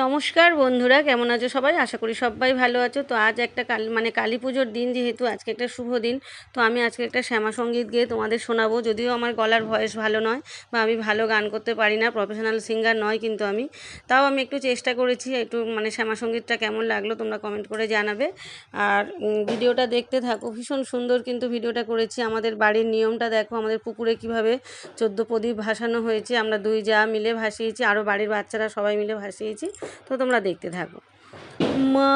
নমস্কার বন্ধুরা, কেমন আছো সবাই? আশা করি সবাই ভালো আছো। তো আজ একটা কালী মানে কালী পুজোর দিন যেহেতু, আজকে একটা শুভ দিন। তো আমি আজকে একটা শ্যামা সংগীত গিয়ে তোমাদের শোনাবো। যদিও আমার গলার ভয়েস ভালো নয় বা আমি ভালো গান করতে পারি না প্রফেশনাল সিঙ্গার নয় কিন্তু আমি। তাও আমি একটু চেষ্টা করেছি, একটু মানে শ্যামা সঙ্গীতটা কেমন লাগল তোমরা কমেন্ট করে জানাবে। আর ভিডিওটা দেখতে থাকো, ভীষণ সুন্দর কিন্তু ভিডিওটা করেছি। আমাদের বাড়ির নিয়মটা দেখো, আমাদের পুকুরে কীভাবে চোদ্দ প্রদীপ ভাসানো হয়েছে। আমরা দুই যা মিলে ভাসিয়েছি আরও বাড়ির বাচ্চারা সবাই মিলে ভাসিয়েছি। তো তোমরা দেখতে থাকো। মা,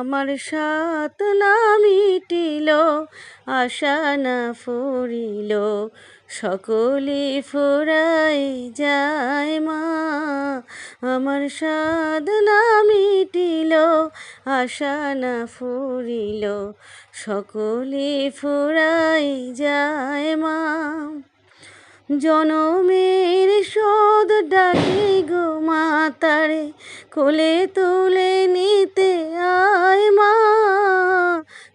আমার সাত না মিটিল, আশা না ফুরিল, সকলে ফুরাই যায় মা। আমার সাদ না মিটিল, আশা না ফুরিল, সকলে ফুরাই যায় মা। জনমের শোধ ডাকি গো মাতারে কোলে তুলে নিতে আয় মা।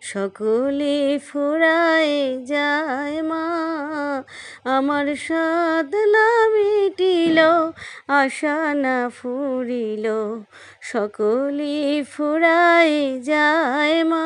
সকলে ফুরায় যায় মা। আমার সাদ না মিটিল, আশা না ফুরিল। সকলে ফুরায় যায় মা।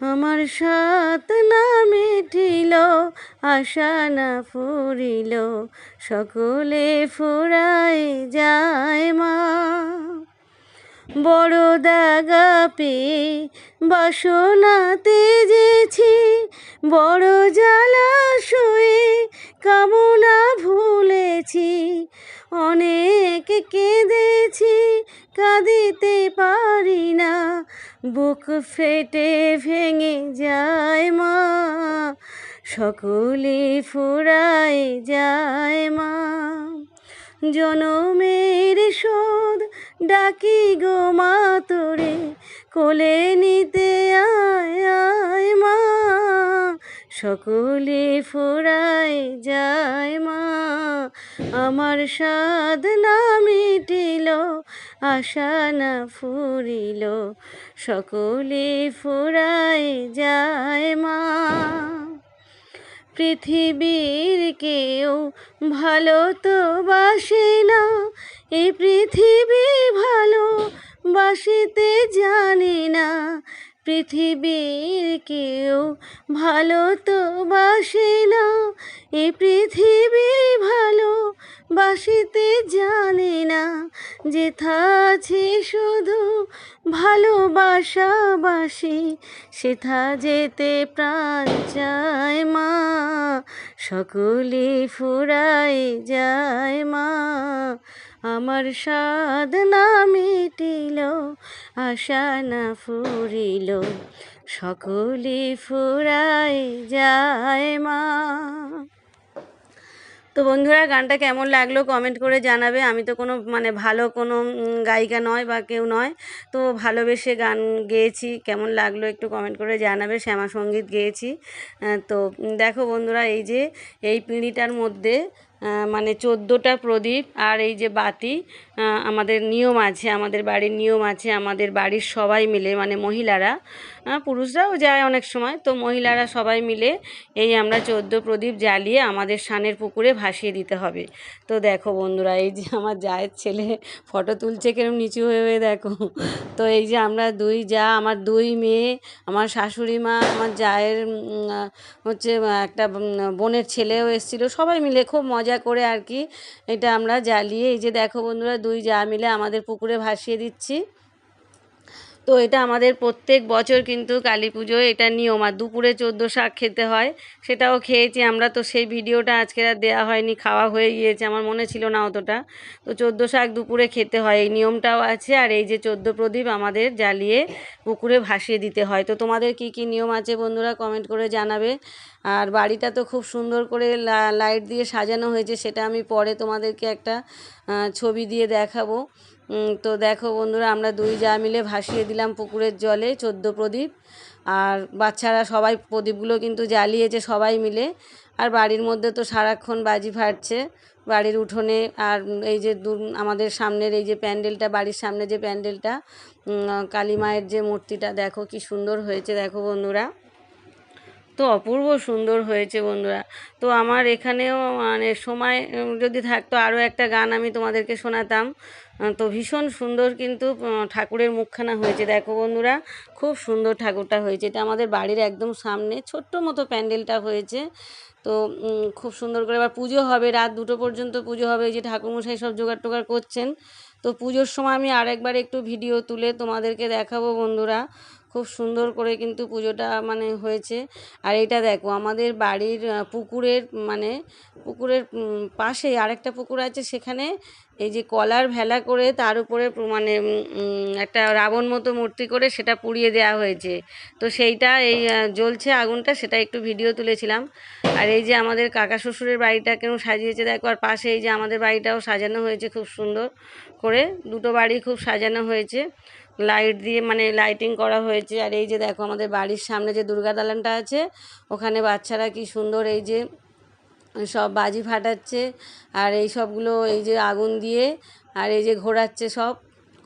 আমার সাত না মিটিল আশা না ফুরিল, সকলে ফুরাই যায় মা। বড় দাগা পেয়ে বাসনা তেজেছি বড় জ্বালা শুয়ে কামনা বুক ফেটে ভেঙে যায় মা, সকলে ফুরাই যায় মা। জনমের শোধ ডাকি গো মা তোরে, কোলে নিতে আয় আয় মা, সকলে ফুরাই যায় মা। আমার সাধ না মিটিল আশা না ফুরিল, সকলে ফুরাই যায় মা। পৃথিবীর কেউ ভালো তো বাসে না এই পৃথিবী ভালো বাসিতে জানে না। পৃথিবীর কেউ ভালো তো বাসে না এই পৃথিবী ভালো, বাসিতে জানে না যেথা আছে শুধু ভালোবাসাবাসি সেথা যেতে প্রাণ চায় মা, সকলে ফুরাই যায় মা। আমার সাধ না মিটিল, আশা না ফুরিল, সকলে ফুরাই যায় মা। তো বন্ধুরা, গানটা কেমন লাগল কমেন্ট করে জানাবে। আমি তো কোনো মানে ভালো কোনো গায়িকা নয় বা কেউ নয়। তো ভালোবেসে গান গেয়েছি। কেমন লাগল একটু কমেন্ট করে জানাবে। শ্যামা সংগীত গেয়েছি তো দেখো বন্ধুরা, এই যে, এই পিঁড়িটার মধ্যে মানে চোদ্দোটা প্রদীপ আর এই যে বাতি আমাদের নিয়ম আছে, আমাদের বাড়ির নিয়ম আছে, আমাদের বাড়ির সবাই মিলে মানে মহিলারা পুরুষরাও যায় অনেক সময়, তো মহিলারা সবাই মিলে এই আমরা চোদ্দ প্রদীপ জ্বালিয়ে আমাদের সানের পুকুরে ভাসিয়ে দিতে হবে। তো দেখো বন্ধুরা, এই যে আমার জায়ের ছেলে ফটো তুলছে কিরম নিচু হয়ে হয়ে, দেখো। তো এই যে আমরা দুই যা, আমার দুই মেয়ে, আমার শাশুড়ি মা, আমার জায়ের হচ্ছে একটা বোনের ছেলেও এসেছিল, সবাই মিলে খুব মজা করে আর কি এটা আমরা জ্বালিয়ে, এই যে দেখো বন্ধুরা, দুই যা মিলে আমাদের পুকুরে ভাসিয়ে দিচ্ছি। তো এটা আমাদের প্রত্যেক বছর কিন্তু কালী পুজোয় এটা নিয়ম, আর দুপুরে চোদ্দ শাক খেতে হয়, সেটাও খেয়েছি আমরা। তো সেই ভিডিওটা আজকে আর দেওয়া হয়নি, খাওয়া হয়ে গিয়েছে, আমার মনে ছিল না অতটা। তো চোদ্দ শাক দুপুরে খেতে হয়, এই নিয়মটাও আছে। আর এই যে চোদ্দ প্রদীপ আমাদের জ্বালিয়ে পুকুরে ভাসিয়ে দিতে হয়। তো তোমাদের কি কি নিয়ম আছে বন্ধুরা কমেন্ট করে জানাবে। আর বাড়িটা তো খুব সুন্দর করে লাইট দিয়ে সাজানো হয়েছে, সেটা আমি পরে তোমাদেরকে একটা ছবি দিয়ে দেখাবো। তো দেখো বন্ধুরা, আমরা দুই যা মিলে ভাসিয়ে দিলাম পুকুরের জলে, চোদ্দ প্রদীপ। আর বাচ্চারা সবাই প্রদীপগুলো কিন্তু জ্বালিয়েছে সবাই মিলে। আর বাড়ির মধ্যে তো সারাক্ষণ বাজি ফাটছে, বাড়ির উঠোনে। আর এই যে আমাদের সামনের এই যে প্যান্ডেলটা, বাড়ির সামনে যে প্যান্ডেলটা কালী মায়ের যে মূর্তিটা, দেখো কি সুন্দর হয়েছে, দেখো বন্ধুরা। তো অপূর্ব সুন্দর হয়েছে বন্ধুরা। তো আমার এখানেও মানে সময় যদি থাকতো আরও একটা গান আমি তোমাদেরকে শোনাতাম। তো ভীষণ সুন্দর কিন্তু ঠাকুরের মুখখানা হয়েছে। দেখো বন্ধুরা, খুব সুন্দর ঠাকুরটা হয়েছে। এটা আমাদের বাড়ির একদম সামনে ছোট্ট মতো প্যান্ডেলটা হয়েছে। তো খুব সুন্দর করে এবার পুজো হবে। রাত দুটো পর্যন্ত পুজো হবে। যে ঠাকুরমশাই সব জোগাড় টোগাড় করছেন। তো পুজোর সময় আমি আরেকবার একটু ভিডিও তুলে তোমাদেরকে দেখাবো বন্ধুরা। খুব সুন্দর করে কিন্তু পুজোটা মানে হয়েছে। আর এটা দেখো, আমাদের বাড়ির পুকুরের মানে পুকুরের পাশেই আরেকটা পুকুর আছে, সেখানে এই যে কলার ভেলা করে তার উপরে মানে একটা রাবণ মতো মূর্তি করে সেটা পুড়িয়ে দেওয়া হয়েছে। তো সেইটা এই জ্বলছে আগুনটা, সেটা একটু ভিডিও তুলেছিলাম। আর এই যে আমাদের কাকা শ্বশুরের বাড়িটাকেও সাজিয়েছে, দেখো, আর পাশে এই যে আমাদের বাড়িটাও সাজানো হয়েছে খুব সুন্দর করে। দুটো বাড়ি খুব সাজানো হয়েছে। লাইট দিয়ে মানে লাইটিং করা হয়েছে। আর এই যে দেখো আমাদের বাড়ির সামনে যে দুর্গা দালানটা আছে, ওখানে বাচ্চারা কি সুন্দর এই যে সব বাজি ফাটাচ্ছে আর এই সবগুলো এই যে আগুন দিয়ে আর এই যে ঘোরাচ্ছে সব।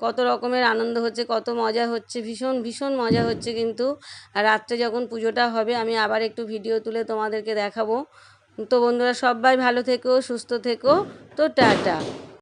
কত রকমের আনন্দ হচ্ছে, কত মজা হচ্ছে, ভীষণ ভীষণ মজা হচ্ছে কিন্তু। আর রাত্রে যখন পুজোটা হবে, আমি আবার একটু ভিডিও তুলে তোমাদেরকে দেখাবো। তো বন্ধুরা সবাই ভালো থেকো, সুস্থ থেকো। তো টাটা।